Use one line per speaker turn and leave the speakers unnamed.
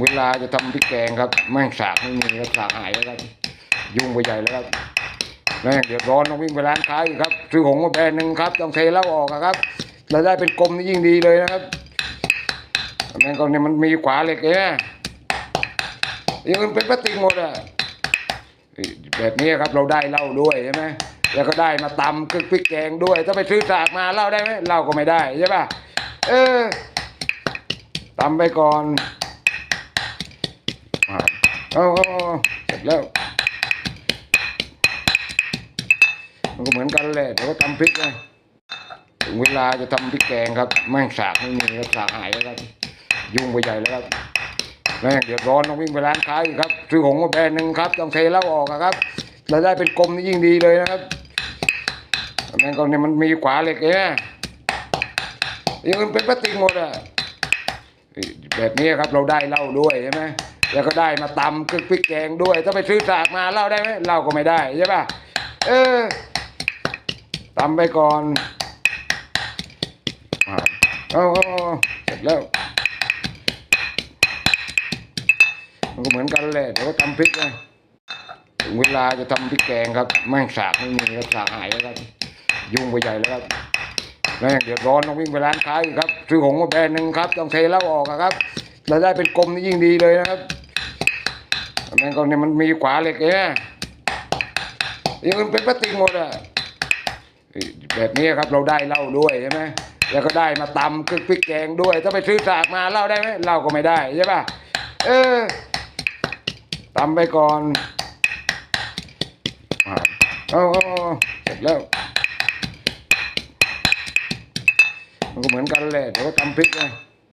เวลาจะทำพริกแกงครับแม่งสากไม่มีครับสากหายแล้วครับยุ่งไปใหญ่แล้วครับแม่งเดือดร้อนต้องวิ่งไปร้านค้าอีกครับซื้อของมาแบรนด์หนึ่งครับต้องเทเหล้าออกอะครับเราได้เป็นกลมนี่ยิ่งดีเลยนะครับแม่งก็เนี่ยมันมีขวาเหล็กเนี่ยยังเป็นพลาสติกหมดอะแบบนี้ครับเราได้เหล้าด้วยใช่ไหมแล้วก็ได้มาตำคือพริกแกงด้วยถ้าไปซื้อสากมาเหล้าได้ไหมเหล้าก็ไม่ได้ใช่ป่ะเออตำไปก่อน เอาเอาเสร็จแล้วมันก็เหมือนกันแหละเดี๋ยวก็ทำพริกไงถึงเวลาจะทำพริกแกงครับแม่งสากไม่มีครับสากหายแล้วครับยุ่งไปใหญ่แล้วครับแม่งเดือดร้อนต้องวิ่งไปร้านค้าอีกครับซื้อของมาแบรนด์หนึ่งครับต้องเทเหล้าออกครับเราได้เป็นกลมนี่ยิ่งดีเลยนะครับแม่งก็เนี่ยมันมีขวาเหล็กเนี่ยยังเป็นพลาสติกหมดอะแบบนี้ครับเราได้เหล้าด้วยใช่ไหม แล้วก็ได้มาตำคือพริกแกงด้วย ถ้าไปซื้อสากมาเล้าได้ไหมเล้าก็ไม่ได้ใช่ป่ะเออตำไปก่อนอ่าเอาเสร็จแล้วมันก็เหมือนกันแหละเดี๋ยวก็ทำพริกไงถึงเวลาจะทำพริกแกงครับแม่งสากไม่มีครับสากหายแล้วครับยุ่งไปใหญ่แล้วครับแม่งเดือดร้อนต้องวิ่งไปร้านค้าอีกครับซื้อของมาแบรนด์หนึ่งครับต้องเทเหล้าออกครับเราได้เป็นกลมนี่ยิ่งดีเลยนะครับ แม่งก็เนี่ยมันมีขวาเหล็กเนี่ยยังอื่นเป็นพลาสติกหมดอะแบบนี้ครับเราได้เหล้าด้วยใช่ไหมแล้วก็ได้มาตำคือพริกแกงด้วย ถ้าไปซื้อสากมาเหล้าได้ไหมเหล้าก็ไม่ได้ใช่ป่ะเออตำไปก่อนเอาเอาเสร็จแล้ว มันก็เหมือนกันแหละเดี๋ยวก็ทำพริกไง